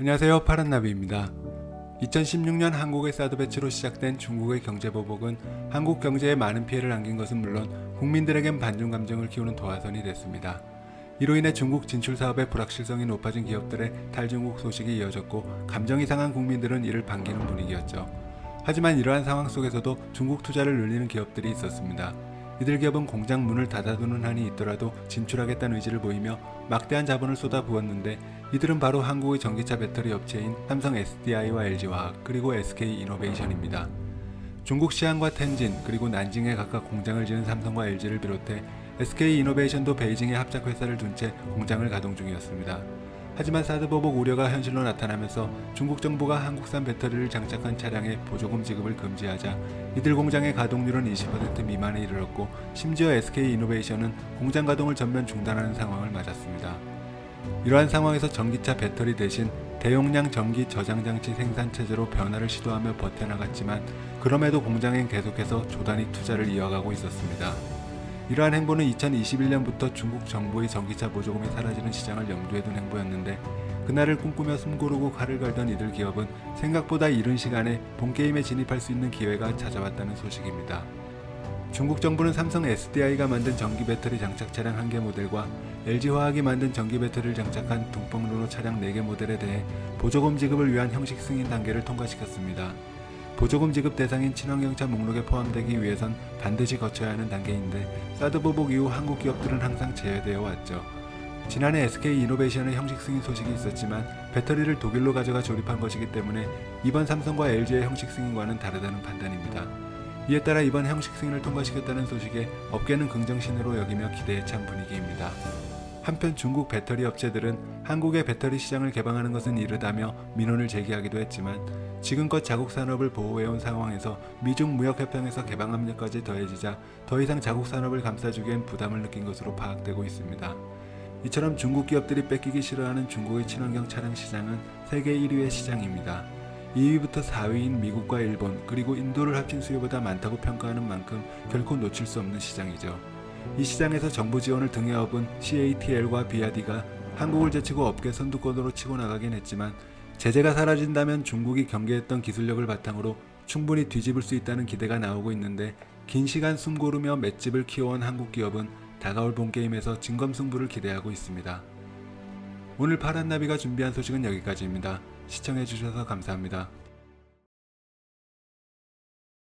안녕하세요 파란나비입니다. 2016년 한국의 사드 배치로 시작된 중국의 경제 보복은 한국 경제에 많은 피해를 안긴 것은 물론 국민들에겐 반중 감정을 키우는 도화선이 됐습니다. 이로 인해 중국 진출 사업의 불확실성이 높아진 기업들의 탈중국 소식이 이어졌고 감정이 상한 국민들은 이를 반기는 분위기였죠. 하지만 이러한 상황 속에서도 중국 투자를 늘리는 기업들이 있었습니다. 이들 기업은 공장 문을 닫아두는 한이 있더라도 진출하겠다는 의지를 보이며 막대한 자본을 쏟아부었는데 이들은 바로 한국의 전기차 배터리 업체인 삼성 SDI와 LG화학 그리고 SK 이노베이션입니다. 중국 시안과 텐진 그리고 난징에 각각 공장을 지은 삼성과 LG를 비롯해 SK 이노베이션도 베이징에 합작 회사를 둔 채 공장을 가동 중이었습니다. 하지만 사드 보복 우려가 현실로 나타나면서 중국 정부가 한국산 배터리를 장착한 차량에 보조금 지급을 금지하자 이들 공장의 가동률은 20% 미만에 이르렀고 심지어 SK 이노베이션은 공장 가동을 전면 중단하는 상황을 맞았습니다. 이러한 상황에서 전기차 배터리 대신 대용량 전기 저장 장치 생산 체제로 변화를 시도하며 버텨나갔지만 그럼에도 공장엔 계속해서 조단위 투자를 이어가고 있었습니다. 이러한 행보는 2021년부터 중국 정부의 전기차 보조금이 사라지는 시장을 염두에 둔 행보였는데 그날을 꿈꾸며 숨 고르고 칼을 갈던 이들 기업은 생각보다 이른 시간에 본게임에 진입할 수 있는 기회가 찾아왔다는 소식입니다. 중국 정부는 삼성 SDI가 만든 전기 배터리 장착 차량 1개 모델과 LG화학이 만든 전기 배터리를 장착한 둥펑루노 차량 4개 모델에 대해 보조금 지급을 위한 형식 승인 단계를 통과시켰습니다. 보조금 지급 대상인 친환경차 목록에 포함되기 위해선 반드시 거쳐야 하는 단계인데 사드 보복 이후 한국 기업들은 항상 제외되어 왔죠. 지난해 SK 이노베이션의 형식 승인 소식이 있었지만 배터리를 독일로 가져가 조립한 것이기 때문에 이번 삼성과 LG의 형식 승인과는 다르다는 판단입니다. 이에 따라 이번 형식 승인을 통과시켰다는 소식에 업계는 긍정신으로 여기며 기대에 찬 분위기입니다. 한편 중국 배터리 업체들은 한국의 배터리 시장을 개방하는 것은 이르다며 민원을 제기하기도 했지만 지금껏 자국 산업을 보호해온 상황에서 미중 무역 협상에서 개방 압력까지 더해지자 더 이상 자국 산업을 감싸주기엔 부담을 느낀 것으로 파악되고 있습니다. 이처럼 중국 기업들이 뺏기기 싫어하는 중국의 친환경 차량 시장은 세계 1위의 시장입니다. 2위부터 4위인 미국과 일본 그리고 인도를 합친 수요보다 많다고 평가하는 만큼 결코 놓칠 수 없는 시장이죠. 이 시장에서 정부 지원을 등에 업은 CATL과 비아디가 한국을 제치고 업계 선두권으로 치고 나가긴 했지만 제재가 사라진다면 중국이 경계했던 기술력을 바탕으로 충분히 뒤집을 수 있다는 기대가 나오고 있는데 긴 시간 숨 고르며 맷집을 키워온 한국 기업은 다가올 본게임에서 진검승부를 기대하고 있습니다. 오늘 파란나비가 준비한 소식은 여기까지입니다. 시청해주셔서 감사합니다.